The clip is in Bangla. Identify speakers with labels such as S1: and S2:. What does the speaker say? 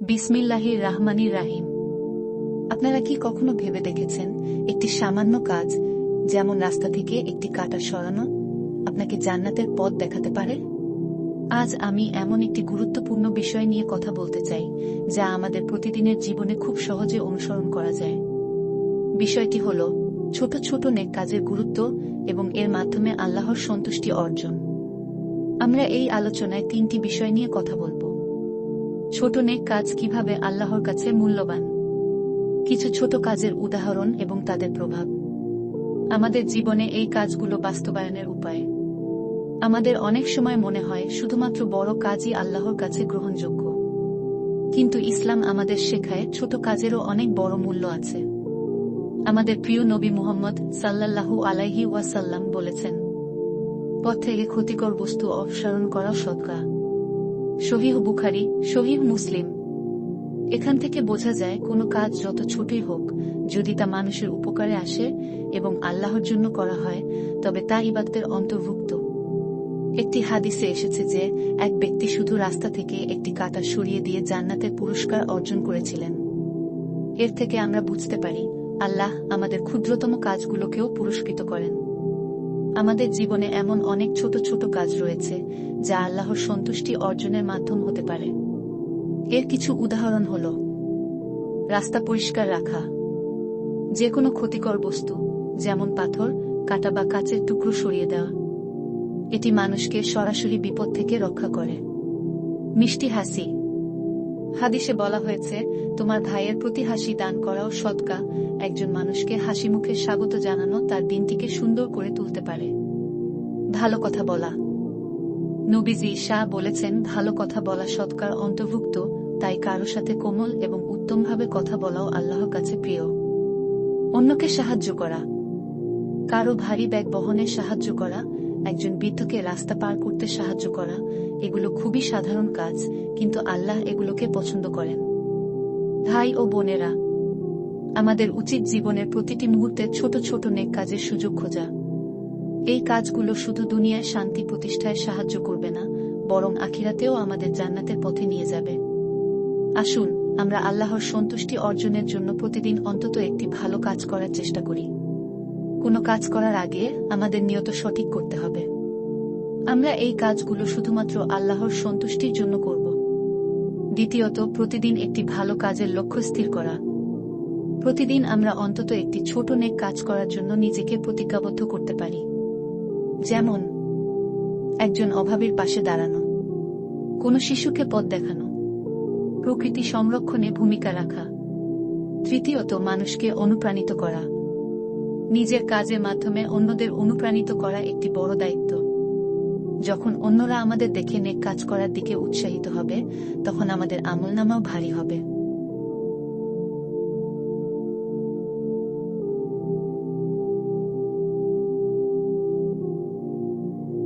S1: বিসমিল্লাহির রাহমানির রাহিম। আপনারা কি কখনো ভেবে দেখেছেন একটি সামান্য কাজ যেমন রাস্তা থেকে একটি কাটা সরানো আপনাকে জান্নাতের পথ দেখাতে পারে? আজ আমি এমন একটি গুরুত্বপূর্ণ বিষয় নিয়ে কথা বলতে চাই, যা আমাদের প্রতিদিনের জীবনে খুব সহজে অনুসরণ করা যায়। বিষয়টি হল, ছোট ছোট নেক কাজের গুরুত্ব এবং এর মাধ্যমে আল্লাহর সন্তুষ্টি অর্জন। আমরা এই আলোচনায় তিনটি বিষয় নিয়ে কথা বলব। ছোট নেক কাজ কীভাবে আল্লাহর কাছে মূল্যবান? কিছু ছোট কাজের উদাহরণ এবং তাদের প্রভাব। আমাদের জীবনে এই কাজগুলো বাস্তবায়নের উপায়। আমাদের অনেক সময় মনে হয় শুধুমাত্র বড় কাজই আল্লাহর কাছে গ্রহণযোগ্য। কিন্তু ইসলাম আমাদের শেখায় ছোট কাজেরও অনেক বড় মূল্য আছে। আমাদের প্রিয় নবী মুহাম্মদ সাল্লাল্লাহু আলাইহি ওয়াসাল্লাম বলেছেন, পথ থেকে ক্ষতিকর বস্তু অপসারণ করা সদকা শহীহ বুখারি, শহীহ মুসলিম। এখান থেকে বোঝা যায়, কোনো কাজ যত ছোটই হোক, যদি তা মানুষের উপকারে আসে এবং আল্লাহর জন্য করা হয়, তবে তা ইবাদতের অন্তর্ভুক্ত। একটি হাদিসে এসেছে যে, এক ব্যক্তি শুধু রাস্তা থেকে একটি কাটা সরিয়ে দিয়ে জান্নাতের পুরস্কার অর্জন করেছিলেন। এর থেকে আমরা বুঝতে পারি, আল্লাহ আমাদের ক্ষুদ্রতম কাজগুলোকেও পুরস্কৃত করেন। আমাদের জীবনে এমন অনেক ছোট ছোট কাজ রয়েছে, যা আল্লাহর সন্তুষ্টি অর্জনের মাধ্যম হতে পারে। এর কিছু উদাহরণ হল, রাস্তা পরিষ্কার রাখা। যে কোনো ক্ষতিকর বস্তু, যেমন পাথর, কাটা বা কাচের টুকরো সরিয়ে দেওয়া। এটি মানুষকে সরাসরি বিপদ থেকে রক্ষা করে। মিষ্টি হাসি। হাদিসে বলা হয়েছে, তোমার ভাইয়ের প্রতি হাসি দান করাও সৎকা একজন মানুষকে হাসি মুখে স্বাগত জানানো তার দিনটিকে সুন্দর করে তুলতে পারে। ভালো কথা বলা। নবীজি শাহ বলেছেন, ভালো কথা বলা সৎকার অন্তর্ভুক্ত, তাই কারও সাথে কোমল এবং উত্তমভাবে কথা বলাও আল্লাহর কাছে প্রিয়। অন্যকে সাহায্য করা। কারও ভারী ব্যাগ বহনে সাহায্য করা একজন বৃদ্ধকে রাস্তা পার করতে সাহায্য করা, এগুলো খুবই সাধারণ কাজ, কিন্তু আল্লাহ এগুলোকে পছন্দ করেন। ভাই ও বোনেরা, আমাদের উচিত জীবনের প্রতিটি মুহূর্তে ছোট ছোট নেক কাজের সুযোগ খোঁজা। এই কাজগুলো শুধু দুনিয়ায় শান্তি প্রতিষ্ঠায় সাহায্য করবে না, বরং আখিরাতেও আমাদের জান্নাতের পথে নিয়ে যাবে। আসুন, আমরা আল্লাহর সন্তুষ্টি অর্জনের জন্য প্রতিদিন অন্তত একটি ভালো কাজ করার চেষ্টা করি। কোনো কাজ করার আগে আমাদের নিয়ত সঠিক করতে হবে। আমরা এই কাজগুলো শুধুমাত্র আল্লাহর সন্তুষ্টির জন্য করব। দ্বিতীয়ত, প্রতিদিন একটি ভালো কাজের লক্ষ্য স্থির করা। প্রতিদিন আমরা অন্তত একটি ছোট নেক কাজ করার জন্য নিজেকে প্রতিজ্ঞাবদ্ধ করতে পারি। যেমন, একজন অভাবের পাশে দাঁড়ানো, কোনো শিশুকে পথ দেখানো, প্রকৃতি সংরক্ষণে ভূমিকা রাখা। তৃতীয়ত, মানুষকে অনুপ্রাণিত করা। নিজের কাজের মাধ্যমে অন্যদের অনুপ্রাণিত করা একটি বড় দায়িত্ব। যখন অন্যরা আমাদের দেখে নেক কাজ করার দিকে উৎসাহিত হবে, তখন আমাদের আমলনামাও ভারী হবে।